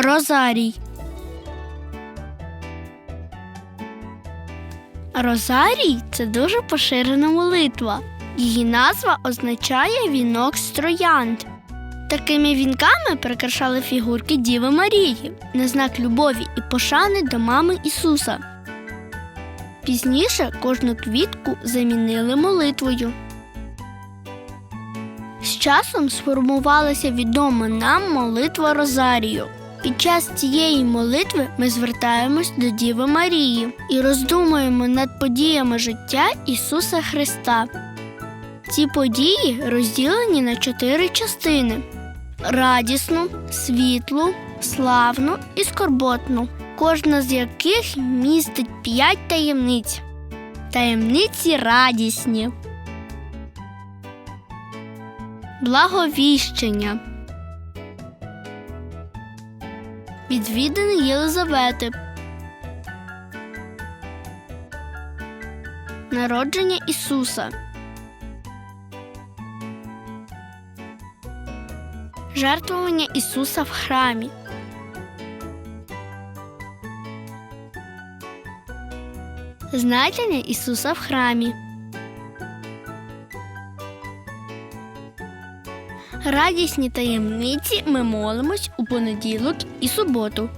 Розарій. Розарій це дуже поширена молитва. Її назва означає вінок з троянд. Такими вінками прикрашали фігурки Діви Марії на знак любові і пошани до мами Ісуса. Пізніше кожну квітку замінили молитвою. З часом сформувалася відома нам молитва Розарію. Під час цієї молитви ми звертаємось до Діви Марії і роздумуємо над подіями життя Ісуса Христа. Ці події розділені на чотири частини: радісну, світлу, славну і скорботну, кожна з яких містить п'ять таємниць. Таємниці радісні. Благовіщення. Відвідини Єлизавети. Народження Ісуса. Жертвування Ісуса в храмі. Знайдення Ісуса в храмі. Радісні таємниці ми молимось у понеділок і суботу.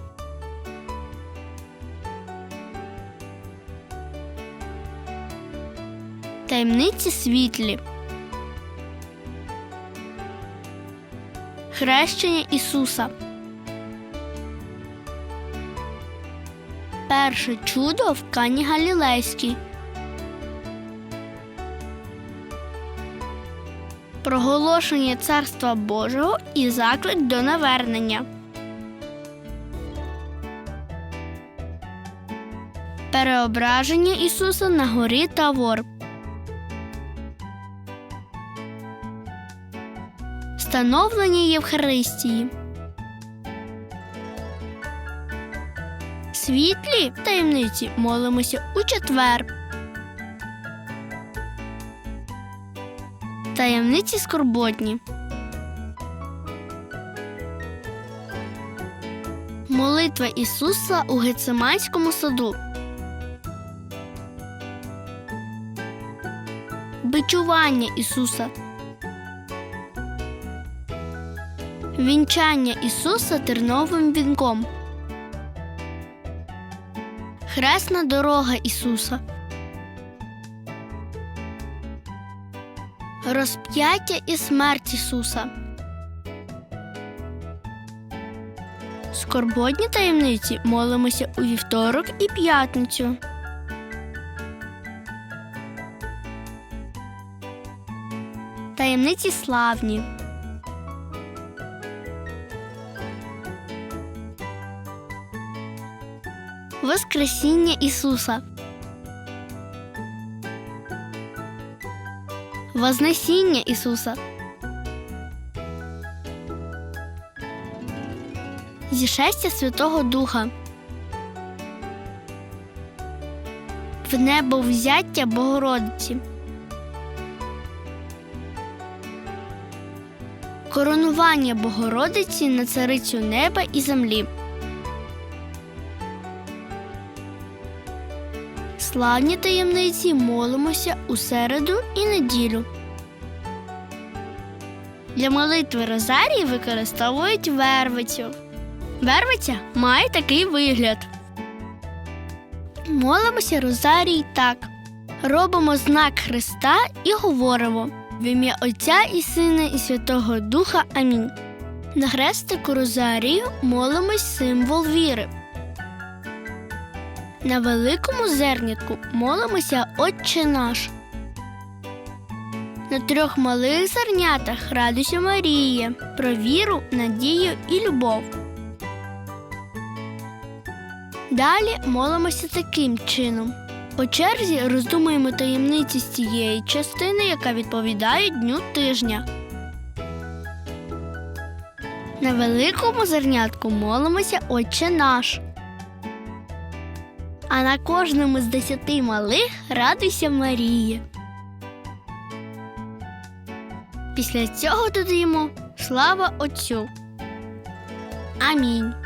Таємниці світлі. Хрещення Ісуса. Перше чудо в Кані Галілейській. Проголошення Царства Божого і заклик до навернення. Переображення Ісуса на горі Тавор. Становлення Євхаристії. Світлі таємниці молимося у четвер. Таємниці скорботні. Молитва Ісуса у Гециманському саду. Бичування Ісуса. Вінчання Ісуса терновим вінком. Хресна дорога Ісуса. Розп'яття і смерть Ісуса. Скорботні таємниці молимося у вівторок і п'ятницю. Таємниці славні. Воскресіння Ісуса. Вознесіння Ісуса. Зішестя Святого Духа. В небо взяття Богородиці. Коронування Богородиці на царицю неба і землі. Славні таємниці молимося у середу і неділю. Для молитви Розарії використовують вервицю. Вервиця має такий вигляд. Молимося Розарій так. Робимо знак Христа і говоримо в ім'я Отця і Сина, і Святого Духа. Амінь. На хрестику Розарію молимось символ віри. На великому зернятку молимося Отче наш. На трьох малих зернятах радуйся Марія, про віру, надію і любов. Далі молимося таким чином. По черзі роздумуємо таємниці з тієї частини, яка відповідає дню тижня. На великому зернятку молимося Отче наш. А на кожному з десяти малих радуйся Марії. Після цього додаємо слава Отцю. Амінь.